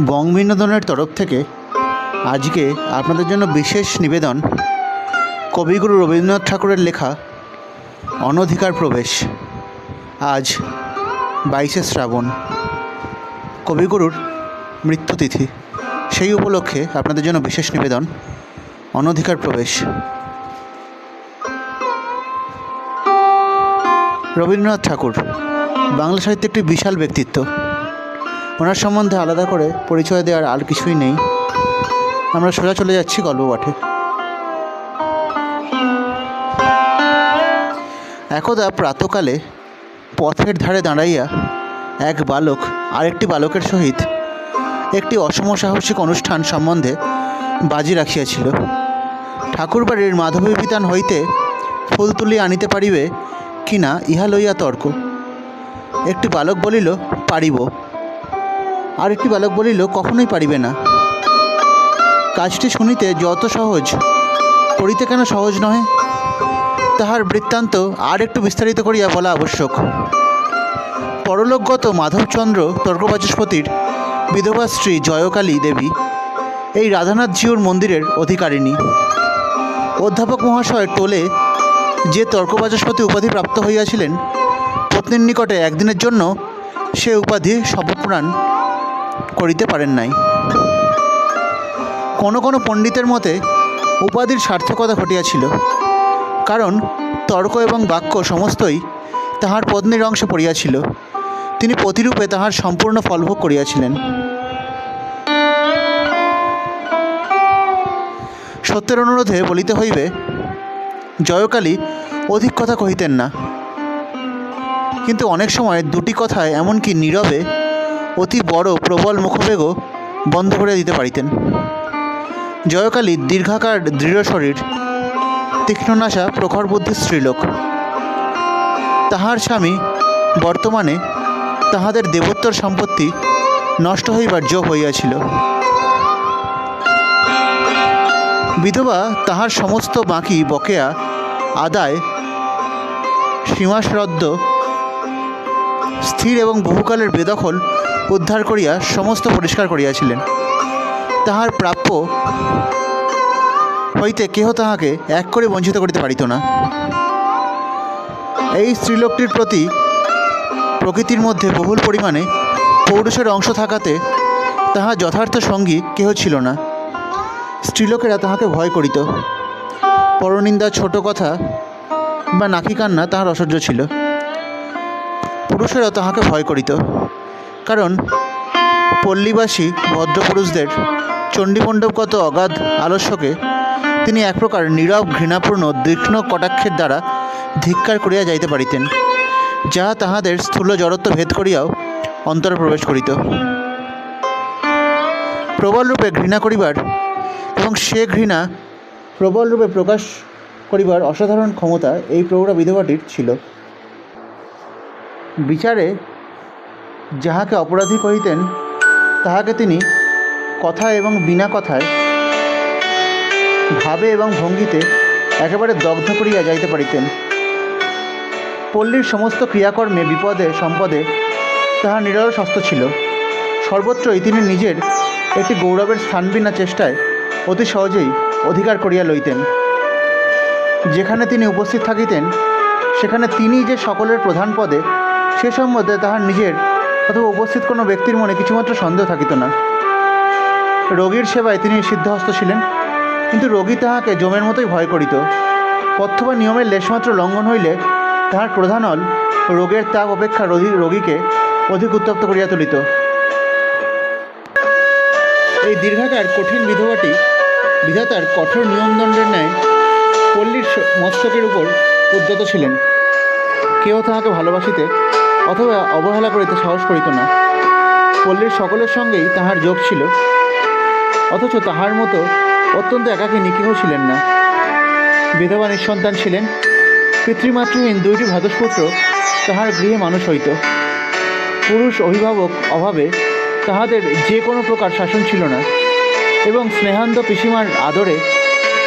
বং বিনোদনের তরফ থেকে আজকে আপনাদের জন্য বিশেষ নিবেদন কবিগুরু রবীন্দ্রনাথ ঠাকুরের লেখা অনধিকার প্রবেশ। আজ বাইশে শ্রাবণ, কবিগুরুর মৃত্যুতিথি সেই উপলক্ষে আপনাদের জন্য বিশেষ নিবেদন অনধিকার প্রবেশ। রবীন্দ্রনাথ ঠাকুর, বাংলা সাহিত্যে একটি বিশাল ব্যক্তিত্ব। ওনার সম্বন্ধে আলাদা করে পরিচয় দেওয়ার আর কিছুই নেই। আমরা সোজা চলে যাচ্ছি গল্প পাঠে একদা প্রাতকালে পথের ধারে দাঁড়াইয়া এক বালক আরেকটি বালকের সহিত একটি অসম সাহসিক অনুষ্ঠান সম্বন্ধে বাজি রাখিয়াছিল। ঠাকুরবাড়ির মাধবী বিতান হইতে ফুল তুলি আনিতে পারিবে কি না ইহা লইয়া তর্ক। একটি বালক বলিল, পারিব। আর একটি বালক বলিল, কখনোই পারিবে না। কাজটি শুনিতে যত সহজ, করিতে কেন সহজ নহে? তাহার বৃত্তান্ত আর একটু বিস্তারিত করিয়া বলা আবশ্যক। পরলোকগত মাধবচন্দ্র তর্কবাচস্পতির বিধবা স্ত্রী জয়কালী দেবী, এই রাধানাথ জিউর মন্দিরের অধিকারিণী। অধ্যাপক মহাশয়ের টোলে যে তর্কবাচস্পতি উপাধি প্রাপ্ত হইয়াছিলেন, পত্নীর নিকটে একদিনের জন্য সে উপাধি সপপ্রাণ করিতে পারেন নাই। কোনো কোনো পণ্ডিতের মতে উপাধির সার্থকতা ঘটিয়াছিল, কারণ তর্ক এবং বাক্য সমস্তই তাহার পত্নীর অংশে পড়িয়াছিল। তিনি প্রতিরূপে তাহার সম্পূর্ণ ফলভোগ করিয়াছিলেন। সত্যের অনুরোধে বলিতে হইবে, জয়কালী অধিক কথা কহিতেন না। কিন্তু অনেক সময় দুটি কথায় এমনকি নীরবে অতি বড় প্রবল মুখবেগও বন্ধ করে দিতে পারিতেন। জয়কালী দীর্ঘাকার দৃঢ় শরীর তীক্ষ্ণনাশা প্রখর বুদ্ধির স্ত্রীলোক। তাহার স্বামী বর্তমানে তাহাদের দেবোত্তর সম্পত্তি নষ্ট হইবার যোগ হইয়াছিল। বিধবা তাহার সমস্ত বাকি বকেয়া আদায় সীমাশ্রদ্ধ, স্থির এবং বহুকালের বেদখল উদ্ধার করিয়া সমস্ত পরিষ্কার করিয়াছিলেন। তাহার প্রাপ্য হইতে কেহ তাহাকে এক করে বঞ্চিত করিতে পারিত না। এই স্ত্রীলোকটির প্রতি প্রকৃতির মধ্যে বহুল পরিমাণে পৌরুষের অংশ থাকাতে তাহা যথার্থ সঙ্গী কেহ ছিল না। স্ত্রীলোকেরা তাহাকে ভয় করিত। পরনিন্দা ছোট কথা বা নাকি কান্না তাহার অসহ্য ছিল। পুরুষেরা তাহাকে ভয় করিত। কারণ পল্লীবাসী ভদ্রপুরুষদের চণ্ডীমণ্ডপগত অগাধ আলস্যকে তিনি এক প্রকার নীরব, ঘৃণাপূর্ণ, তীক্ষ্ণ কটাক্ষের দ্বারা ধিক্কার করিয়া যাইতে পারিতেন, যাহা তাহাদের স্থূল জড়ত্ব ভেদ করিয়াও অন্তরে প্রবেশ করিত। প্রবল রূপে ঘৃণা করিবার এবং সে ঘৃণা প্রবল রূপে প্রকাশ করিবার অসাধারণ ক্ষমতা এই প্রৌঢ়া বিধবাটির ছিল। বিচারে যাহাকে অপরাধী কহিতেন, তাহাকে তিনি কথা এবং বিনা কথায়, ভাবে এবং ভঙ্গিতে একেবারে দগ্ধ করিয়া যাইতে পারিতেন। পল্লীর সমস্ত ক্রিয়াকর্মে বিপদে, সম্পদে তাহার নিরলস হস্ত ছিল। সর্বত্রই তিনি নিজের একটি গৌরবের স্থান বিনা চেষ্টায় অতি সহজেই অধিকার করিয়া লইতেন। যেখানে তিনি উপস্থিত থাকিতেন, সেখানে তিনি যে সকলের প্রধান পদে, সে সম্বন্ধে তাহার নিজের অথবা উপস্থিত কোনো ব্যক্তির মনে কিছুমাত্র সন্দেহ থাকিত না। রোগীর সেবায় তিনি সিদ্ধহস্ত ছিলেন, কিন্তু রোগী তাহাকে জমের মতোই ভয় করিত। পথ্য বা নিয়মের লেশমাত্র লঙ্ঘন হইলে তাহার প্রধান প্রধানল রোগের তাপ অপেক্ষা রোগী রোগীকে অধিক উত্তপ্ত করিয়া তুলিত। এই দীর্ঘাকার কঠিন বিধবাটি বিধাতার কঠোর নিয়মদণ্ডের ন্যায় পল্লীর মস্তকের উপর উদ্যত ছিলেন। কেউ তাহাকে ভালোবাসিতে অথবা অবহেলা করিতে সাহস করিত না। পল্লীর সকলের সঙ্গেই তাহার যোগ ছিল। অথচ তাহার মতো অত্যন্ত একাকী নিকেহ ছিলেন না। বিধবা নিঃসন্তান ছিলেন। পিতৃমাতৃহীন দুইটি ভ্রাতুষ্পুত্র তাহার গৃহে মানুষ হইত। পুরুষ অভিভাবক অভাবে তাহাদের যে কোনো প্রকার শাসন ছিল না। এবং স্নেহান্ত পিসিমার আদরে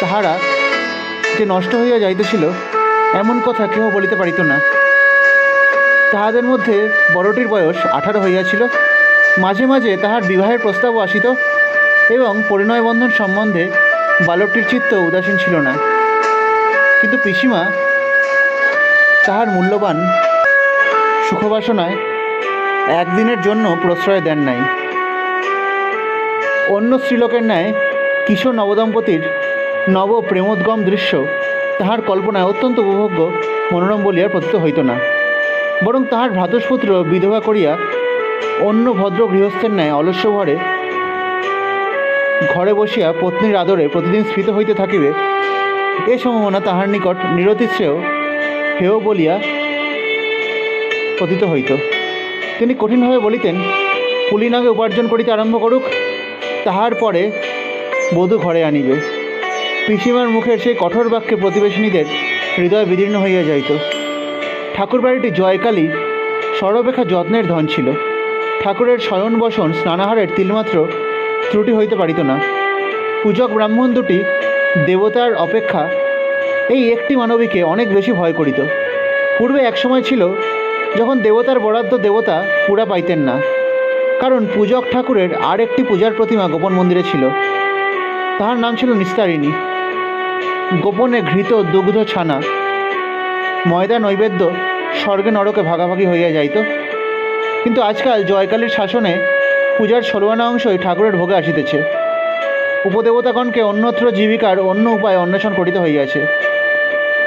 তাহারা যে নষ্ট হইয়া যাইতেছিল, এমন কথা কেহ বলিতে পারিত না। তাহাদের মধ্যে বড়টির বয়স আঠারো হইয়াছিল। মাঝে মাঝে তাহার বিবাহের প্রস্তাবও আসিত এবং পরিণয় বন্ধন সম্বন্ধে বালকটির চিত্ত উদাসীন ছিল না। কিন্তু পিসিমা তাহার মূল্যবান সুখবাসনায় একদিনের জন্য প্রশ্রয় দেন নাই। অন্য স্ত্রীলোকের ন্যায় কিশোর নবদম্পতির নব প্রেমোদ্গম দৃশ্য তাহার কল্পনায় অত্যন্ত উপভোগ্য, মনোরম বলিয়া প্রতীত হইত না। বরং তাহার ভ্রাতুষ্পুত্র বিধবা করিয়া অন্য ভদ্র গৃহস্থের ন্যায় অলস্য ভরে ঘরে বসিয়া পত্নীর আদরে প্রতিদিন স্ফীত হইতে থাকিবে, এ সম্ভাবনা তাহার নিকট নিরতিশ্রেয় হেয় বলিয়া পতিত হইত। তিনি কঠিনভাবে বলিতেন পুলিনাগে উপার্জন করিতে আরম্ভ করুক, তাহার পরে বধূ ঘরে আনিবে। পিসিমার মুখের সেই কঠোর বাক্যে প্রতিবেশিনীদের হৃদয় বিদীর্ণ হইয়া যাইত। ঠাকুরবাড়িটি জয়কালী সর্বাপেক্ষা যত্নের ধন ছিল। ঠাকুরের শয়ন বসন স্নানাহারের তিলমাত্র ত্রুটি হইতে পারিত না। পূজক ব্রাহ্মণ দুটি দেবতার অপেক্ষা এই একটি মানবীকে অনেক বেশি ভয় করিত। পূর্বে এক সময় ছিল যখন দেবতার বরাদ্দ দেবতা পুরা পাইতেন না। কারণ পূজক ঠাকুরের আর একটি পূজার প্রতিমা গোপন মন্দিরে ছিল। তাহার নাম ছিল নিস্তারিণী। গোপনে ঘৃত দুগ্ধ ছানা ময়দা, নৈবেদ্য স্বর্গে নরকে ভাগাভাগি হইয়া যাইত। কিন্তু আজকাল জয়কালীর শাসনে পূজার ষোলোয়ানা অংশই ঠাকুরের ভোগে আসিতেছে। উপদেবতাগণকে অন্যত্র জীবিকার অন্য উপায় অন্বেষণ করিতে হইয়াছে।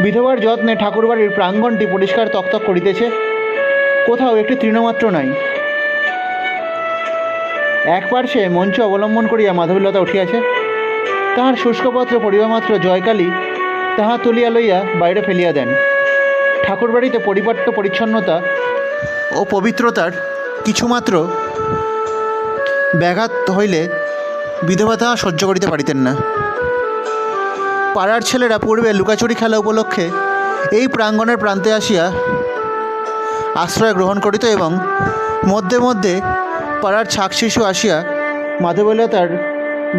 বিধবার যত্নে ঠাকুরবাড়ির প্রাঙ্গণটি পরিষ্কার তকতক করিতেছে, কোথাও একটি তৃণমাত্র নাই। এক পার্শ্বে মঞ্চ অবলম্বন করিয়া মাধবীলতা উঠিয়াছে, তাহার শুষ্কপত্র পরিবামাত্র জয়কালী তাহা তুলিয়া লইয়া বাইরে ফেলিয়া দেন। ঠাকুরবাড়িতে পরিপাট্য পরিচ্ছন্নতা ও পবিত্রতার কিছুমাত্র ব্যাঘাত হইলে বিধবা তাহা সহ্য করিতে পারিতেন না। পাড়ার ছেলেরা পূর্বে লুকাচুরি খেলা উপলক্ষে এই প্রাঙ্গণের প্রান্তে আসিয়া আশ্রয় গ্রহণ করিত এবং মধ্যে মধ্যে পাড়ার ছাক শিশু আসিয়া মাধবীলতার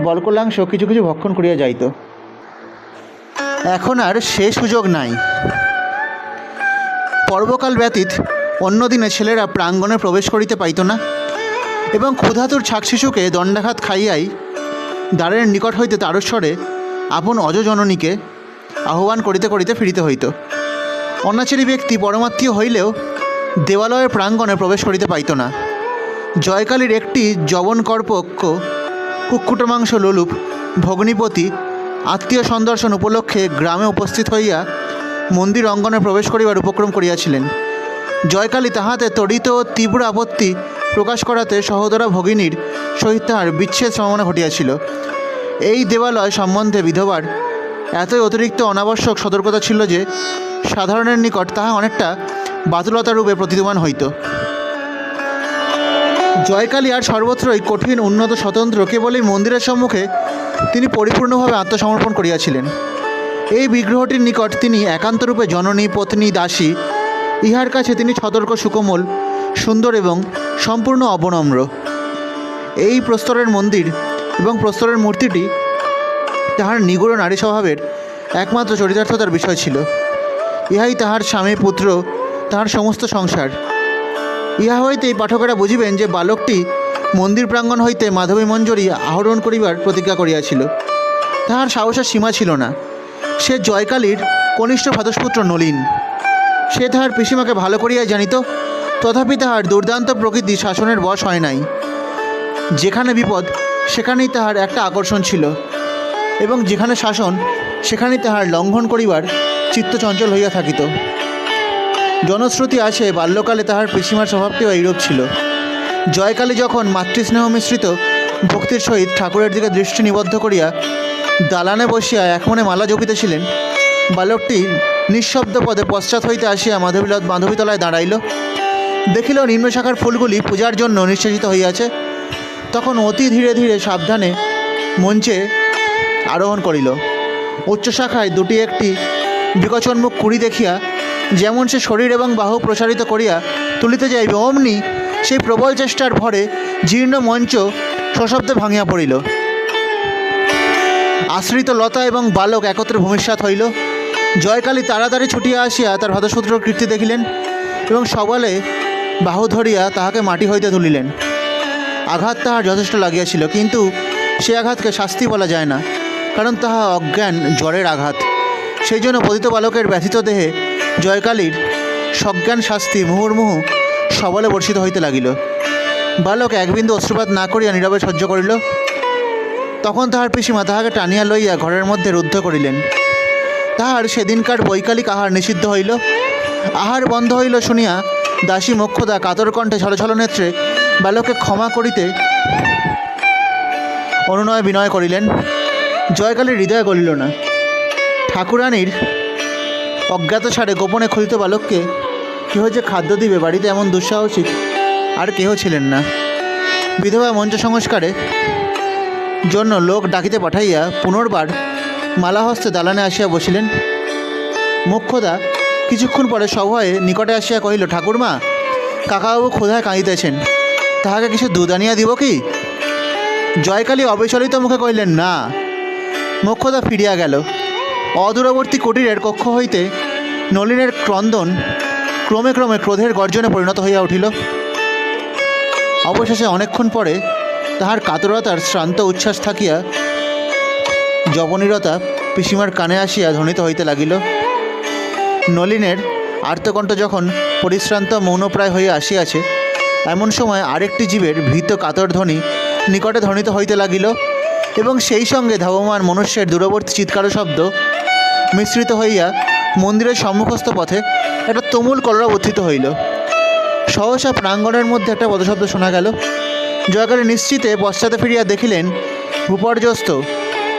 বলকলাংশ কিছু কিছু ভক্ষণ করিয়া যাইত। এখন আর সে সুযোগ নাই। পর্বকাল ব্যতীত অন্য দিনে ছেলেরা প্রাঙ্গণে প্রবেশ করিতে পাইত না এবং ক্ষুধাতুর ছাক শিশুকে দণ্ডাঘাত খাইয়াই দ্বারের নিকট হইতে তারস্বরে আপন অজজননীকে আহ্বান করিতে করিতে ফিরিতে হইত। অনাচারী ব্যক্তি পরমাত্মীয় হইলেও দেবালয়ের প্রাঙ্গণে প্রবেশ করিতে পাইত না। জয়কালীর একটি যবনকর্পক্ষ কুক্কুট মাংস লোলুপ, ভগ্নিপতি, আত্মীয় সন্দর্শন উপলক্ষে গ্রামে উপস্থিত হইয়া মন্দির অঙ্গনে প্রবেশ করিবার উপক্রম করিয়াছিলেন। জয়কালী তাহাতে তড়িত তীব্র আপত্তি প্রকাশ করাতে সহোদরা ভগিনীর সহিত তাহার বিচ্ছেদ সম্ভাবনা ঘটিয়াছিল। এই দেবালয় সম্বন্ধে বিধবার এতই অতিরিক্ত অনাবশ্যক সতর্কতা ছিল যে, সাধারণের নিকট তাহা অনেকটা বাতুলতা রূপে প্রতীয়মান হইত। জয়কালী আর সর্বত্রই কঠিন, উন্নত, স্বতন্ত্র, কেবলই মন্দিরের সম্মুখে তিনি পরিপূর্ণভাবে আত্মসমর্পণ করিয়াছিলেন। এই বিগ্রহটির নিকট তিনি একান্তরূপে জননী, পত্নী, দাসী, ইহার কাছে তিনি সতর্ক, সুকোমল, সুন্দর এবং সম্পূর্ণ অবনম্র। এই প্রস্তরের মন্দির এবং প্রস্তরের মূর্তিটি তাহার নিগুড় নারী স্বভাবের একমাত্র চরিতার্থতার বিষয় ছিল। ইহাই তাহার স্বামী, পুত্র, তাহার সমস্ত সংসার। ইহা হইতেই পাঠকেরা বুঝিবেন যে বালকটি মন্দির প্রাঙ্গণ হইতে মাধবী মঞ্জরি আহরণ করিবার প্রতিজ্ঞা করিয়াছিল। তাহার সাহসের সীমা ছিল না। সে জয়কালীর কনিষ্ঠ ভ্রাতুষ্পুত্র নলিন। সে তাহার পিসিমাকে ভালো করিয়াই জানিত, তথাপি তাহার দুর্দান্ত প্রকৃতি শাসনের বশ হয় নাই। যেখানে বিপদ, সেখানেই তাহার একটা আকর্ষণ ছিল এবং যেখানে শাসন, সেখানেই তাহার লঙ্ঘন করিবার চিত্ত চঞ্চল হইয়া থাকিত। জনশ্রুতি আছে বাল্যকালে তাহার পিসিমার স্বভাবটিও এইরূপ ছিল। জয়কালী যখন মাতৃস্নেহ মিশ্রিত ভক্তির সহিত ঠাকুরের দিকে দৃষ্টি নিবদ্ধ করিয়া দালানে বসিয়া এক মনে মালা জপিতেছিলেন। বালকটি নিঃশব্দ পদে পশ্চাৎ হইতে আসিয়া মাধবী মাধবীতলায় দাঁড়াইল। দেখিল নিম্ন শাখার ফুলগুলি পূজার জন্য নিঃশেষিত হইয়াছে। তখন অতি ধীরে ধীরে সাবধানে মঞ্চে আরোহণ করিল। উচ্চ শাখায় দুটি একটি বিকচনমুখ কুড়ি দেখিয়া যেমন সে শরীর এবং বাহু প্রসারিত করিয়া তুলিতে যাইবে, অমনি সেই প্রবল চেষ্টার ভরে জীর্ণ মঞ্চ সশব্দে ভাঙিয়া পড়িল। আশ্রিত লতা এবং বালক একত্রে ভূমিষ্যাত হইল। জয়কালী তাড়াতাড়ি ছুটিয়া আসিয়া তার ভদসূত্র কীর্তি দেখিলেন এবং সবলে বাহু ধরিয়া তাহাকে মাটি হইতে তুলিলেন। আঘাত তাহার যথেষ্ট লাগিয়াছিল, কিন্তু সে আঘাতকে শাস্তি বলা যায় না, কারণ তাহা অজ্ঞান, জ্বরের আঘাত। সেই জন্য পতিত বালকের ব্যথিত দেহে জয়কালীর সজ্ঞান শাস্তি মুহুর্মুহু সবলে বর্ষিত হইতে লাগিল। বালক একবিন্দু অশ্রুপাত না করিয়া নীরবে সহ্য করিল। তখন তাহার পিসিমা তাহাকে টানিয়া লইয়া ঘরের মধ্যে রুদ্ধ করিলেন। তাহার সেদিনকার বৈকালিক আহার নিষিদ্ধ হইল। আহার বন্ধ হইল শুনিয়া দাসী মোক্ষদা কাতর কণ্ঠে ছলছল নেত্রে বালককে ক্ষমা করিতে অনুনয় বিনয় করিলেন। জয়কালীর হৃদয় গলিল না। ঠাকুরানীর অজ্ঞাত সারে গোপনে খোদিত বালককে কেহ যে খাদ্য দিবে বাড়িতে এমন দুঃসাহসিক আর কেহ ছিলেন না। বিধবা মঞ্চ সংস্কারে জন্য লোক ডাকিতে পাঠাইয়া পুনর্বার মালাহস্তে দালানে আসিয়া বসিলেন। মুখ্যদা কিছুক্ষণ পরে সভয়ে নিকটে আসিয়া কহিল, ঠাকুরমা, কাকাবাবু ক্ষুধায় কাঁদিতেছেন। তাহাকে কিছু দুধ আনিয়া দিব কি? জয়কালী অবিচলিত মুখে কহিলেন, না। মোক্ষদা ফিরিয়া গেল। অদূরবর্তী কুটিরের কক্ষ হইতে নলিনের ক্রন্দন ক্রমে ক্রমে ক্রোধের গর্জনে পরিণত হইয়া উঠিল। অবশেষে অনেকক্ষণ পরে তাহার কাতরতার শ্রান্ত উচ্ছ্বাস থাকিয়া জবনীরতা পিসিমার কানে আসিয়া ধ্বনিত হইতে লাগিল। নলিনের আর্তকণ্ঠ যখন পরিশ্রান্ত মৌনপ্রায় হইয়া আসিয়াছে, এমন সময় আরেকটি জীবের ভীত কাতর ধ্বনি নিকটে ধ্বনিত হইতে লাগিল এবং সেই সঙ্গে ধাবমান মনুষ্যের দূরবর্তী চিৎকার শব্দ মিশ্রিত হইয়া মন্দিরের সম্মুখস্থ পথে একটা তুমুল কলরা উত্থিত হইল। সহসা প্রাঙ্গণের মধ্যে একটা পদশব্দ শোনা গেল। জয়কালী নিশ্চিতে পশ্চাতে ফিরিয়া দেখিলেন, ভূপর্যস্ত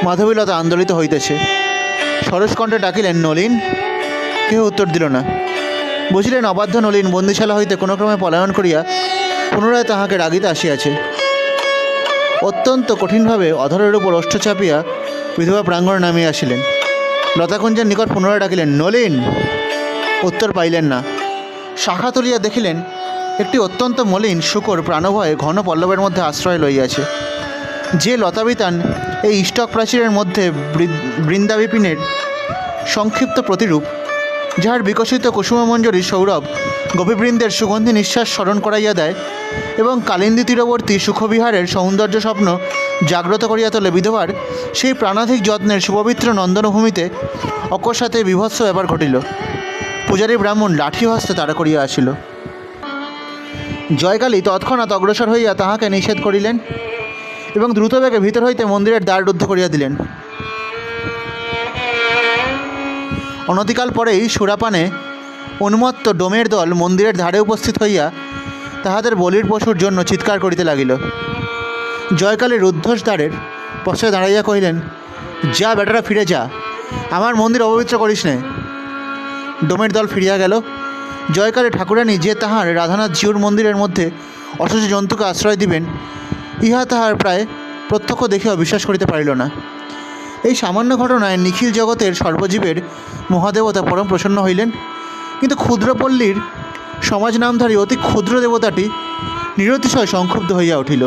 মাধবীলতা আন্দোলিত হইতেছে। সরসকণ্ঠে ডাকিলেন, নলিন, কেহ উত্তর দিল না? বুঝিলেন অবাধ্য নলিন বন্দিশালা হইতে কোনো ক্রমে পলায়ন করিয়া পুনরায় তাহাকে রাগিতে আসিয়াছে। অত্যন্ত কঠিনভাবে অধরের উপর অষ্ট চাপিয়া বিধবা প্রাঙ্গণে নামিয়া আসিলেন। লতাকুঞ্জের নিকট পুনরায় ডাকিলেন, নলিন, উত্তর পাইলেন না। শাখা তুলিয়া দেখিলেন একটি অত্যন্ত মলিন, শুকর, প্রাণভয়ে ঘন পল্লবের মধ্যে আশ্রয় লইয়াছে। যে লতাবিতান এই ইষ্টক প্রাচীরের মধ্যে বৃন্দাবিপিনের সংক্ষিপ্ত প্রতিরূপ, যাহার বিকশিত কুসুমমঞ্জরী সৌরভ গোপীবৃন্দের সুগন্ধি নিঃশ্বাস স্মরণ করাইয়া দেয় এবং কালিন্দী তীরবর্তী সুখবিহারের সৌন্দর্য স্বপ্ন জাগ্রত করিয়া তোলে বিধবার, সেই প্রাণাধিক যত্নের সুপবিত্র নন্দনভূমিতে অকস্মাতে বিভৎস ব্যাপার ঘটিল। পূজারী ব্রাহ্মণ লাঠি হস্তে তাড়া করিয়া আসিল। জয়কালী তৎক্ষণাৎ অগ্রসর হইয়া তাহাকে নিষেধ করিলেন এবং দ্রুতবেগে ভিতর হইতে মন্দিরের দ্বার রুদ্ধ করিয়া দিলেন। অনতিকাল পরেই সুরাপানে উন্মত্ত ডোমের দল মন্দিরের ধারে উপস্থিত হইয়া তাহাদের বলির পশুর জন্য চিৎকার করিতে লাগিল। জয়কালী রুদ্ধস দ্বারের পশ্চাতে দাঁড়াইয়া কহিলেন, যা বেটারা, ফিরে যা। আমার মন্দির অপবিত্র করিস নে। ডোমের দল ফিরিয়া গেল। জয়কালী ঠাকুরানী যে তাহার রাধানাথ জিউর মন্দিরের মধ্যে অসুস্থ জন্তুকে আশ্রয় দিবেন, ইহা তাহার প্রায় প্রত্যক্ষ দেখিয়া বিশ্বাস করিতে পারিল না। এই সামান্য ঘটনায় নিখিল জগতের সর্বজীবের মহাদেবতা পরম প্রসন্ন হইলেন। কিন্তু ক্ষুদ্রপল্লীর সমাজ নামধারী অতি ক্ষুদ্র দেবতাটি নিরতিশয় সংক্ষুব্ধ হইয়া উঠিল।